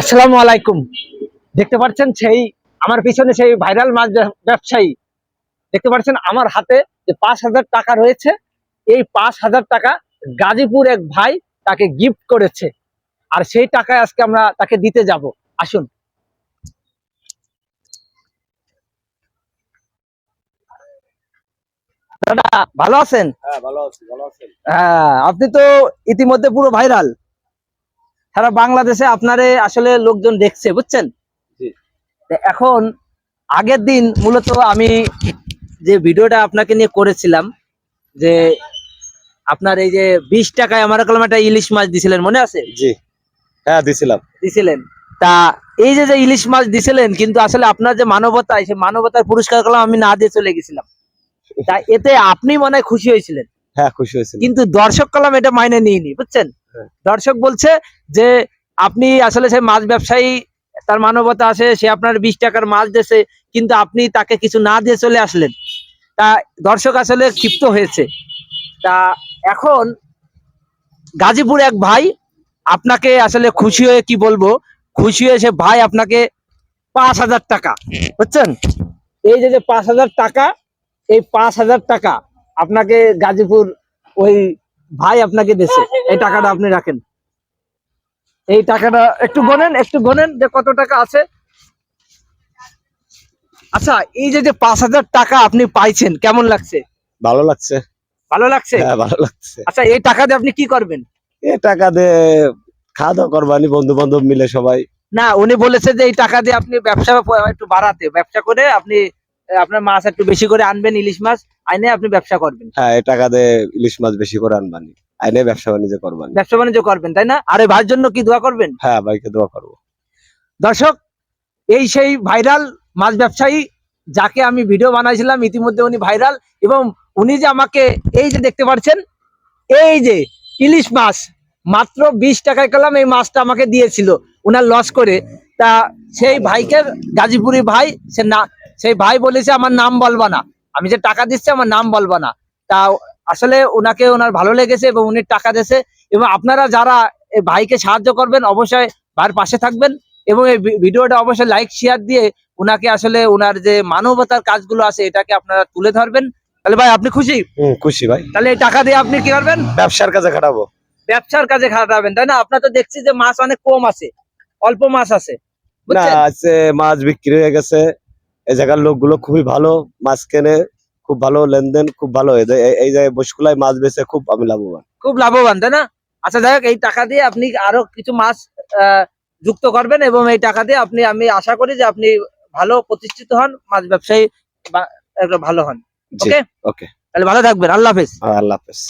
আসসালামু আলাইকুম। দেখতে পাচ্ছেন সেই আমার পিছনে সেই ভাইরাল মাছ ব্যবসায়ী। দেখতে পাচ্ছেন আমার হাতে যে পাঁচ হাজার টাকা রয়েছে এই পাঁচ হাজার টাকা গাজীপুর এক ভাই তাকে গিফট করেছে। আর সেই টাকায় আজকে আমরা তাকে দিতে যাব। আসুন। দাদা ভালো আছেন? হ্যাঁ ভালো আছেন। হ্যাঁ আপনি তো ইতিমধ্যে পুরো ভাইরাল সারা বাংলাদেশে আপনারে আসলে লোকজন দেখছে বুঝছেন? এখন আগের দিন মূলত আমি যে ভিডিওটা আপনাকে নিয়ে করেছিলাম যে আপনার এই যে বিশ টাকায় আমার কলম একটা ইলিশ মাছ দিছিলেন মনে আছে? জি। হ্যাঁ দিছিলাম। দিছিলেন। তা এই যে যে ইলিশ মাছ দিছিলেন কিন্তু আসলে আপনার যে মানবতা সেই মানবতার পুরস্কার কলম আমি না দিয়ে চলে গেছিলাম। তা এতে আপনি মনে হয় খুশি হয়েছিলেন। হ্যাঁ খুশি হয়েছিল কিন্তু দর্শক কলাম এটা মাইনে নিয়নি বুঝছেন? হ্যাঁ। দর্শক বলছে যে আপনি আসলে সেই মাছ ব্যবসায়ী, তার মানবতা আছে, সে আপনার বিশ টাকার মাছ দিয়েছে, কিন্তু আপনি তাকে কিছু না দিয়ে চলে আসলেন। তা দর্শক আসলে ক্ষিপ্ত হয়েছে। তা এখন গাজীপুর এক ভাই আপনাকে আসলে খুশি হয়ে কি বলব? খুশি হয়ে সে ভাই আপনাকে পাঁচ হাজার টাকা, বুঝছেন? এই যে যে পাঁচ হাজার টাকা, এই পাঁচ হাজার টাকা আপনাকে গাজীপুর ওই ভাই আপনাকে দিছে এই টাকাটা আপনি রাখেন। এই টাকাটা একটু গনেন একটু গনেন যে কত টাকা আছে। আচ্ছা এই যে যে পাঁচ হাজার টাকা আপনি পাইছেন কেমন লাগছে? ভালো লাগছে। ভালো লাগছে? হ্যাঁ ভালো লাগছে। আচ্ছা এই টাকা দিয়ে আপনি কি করবেন? এই টাকা দিয়ে খাওয়া দাওয়া করবানি বন্ধু বান্ধব মিলে সবাই। না উনি বলেছে যে এই টাকা দিয়ে আপনি ব্যবসা একটু বাড়াতে। ব্যবসা করে আপনি আপনার মাছ একটু বেশি করে আনবেন ইলিশ মাছ। আইনে আপনি ব্যবসা করবেন। হ্যাঁ এই টাকা দিয়ে ইলিশ মাছ বেশি করে আনবানি। আইনে ব্যবসা বাণিজ্য করবেন। ব্যবসা বাণিজ্য করবেন তাই না? আরে ভাইয়ের জন্য কি দোয়া করবেন? হ্যাঁ ভাইকে দোয়া করব। দর্শক এই সেই ভাইরাল মাছ ব্যবসায়ী যাকে আমি ভিডিও বানাইছিলাম ইতিমধ্যে উনি ভাইরাল এবং উনি যে আমাকে এই যে দেখতে পাচ্ছেন এই যে ইলিশ মাছ মাত্র বিশ টাকায় কলাম এই মাছটা আমাকে দিয়েছিল উনার লস করে। তা সেই ভাইকে গাজীপুরি ভাই সে না সেই ভাই বলেছে আমার নাম বলবা না। আমি যে টাকা দিচ্ছি আমার নাম বলবা না। তা আসলে ওনাকে ওনার ভালো লেগেছে এবং উনি টাকা দিয়েছে। এবং আপনারা যারা ভাইকে সাহায্য করবেন অবশ্যই ভাইয়ের পাশে থাকবেন এবং এই ভিডিওটা অবশ্যই লাইক শেয়ার দিয়ে ওনাকে আসলে ওনার যে মানবতার কাজগুলো আছে এটাকে আপনারা তুলে ধরবেন। তাহলে ভাই আপনি খুশি? খুশি ভাই। তাহলে এই টাকা দিয়ে আপনি কি করবেন? ব্যবসার কাজে খাটাবো। ব্যবসার কাজে খাটাবেন তাই না? আপনার তো দেখছি যে মাছ অনেক কম আছে অল্প মাছ আছে মাছ বিক্রি হয়ে গেছে। এই জায়গার লোকগুলো খুবই ভালো মাছ কেনে খুব ভালো লেনদেন খুব ভালো। এই জায়গায় বসকুলায় মাছ বেচে খুব আমি লাভবান। খুব লাভবান তাই না? আচ্ছা যাই এই টাকা দিয়ে আপনি আরও কিছু মাছ আহ, যুক্ত করবেন এবং এই টাকা দিয়ে আপনি আমি আশা করি যে আপনি ভালো প্রতিষ্ঠিত হন মাছ ব্যবসায়ী ভালো হন। ওকে ওকে তাহলে ভালো থাকবেন আল্লাহ হাফেজ। আল্লাহ হাফেজ।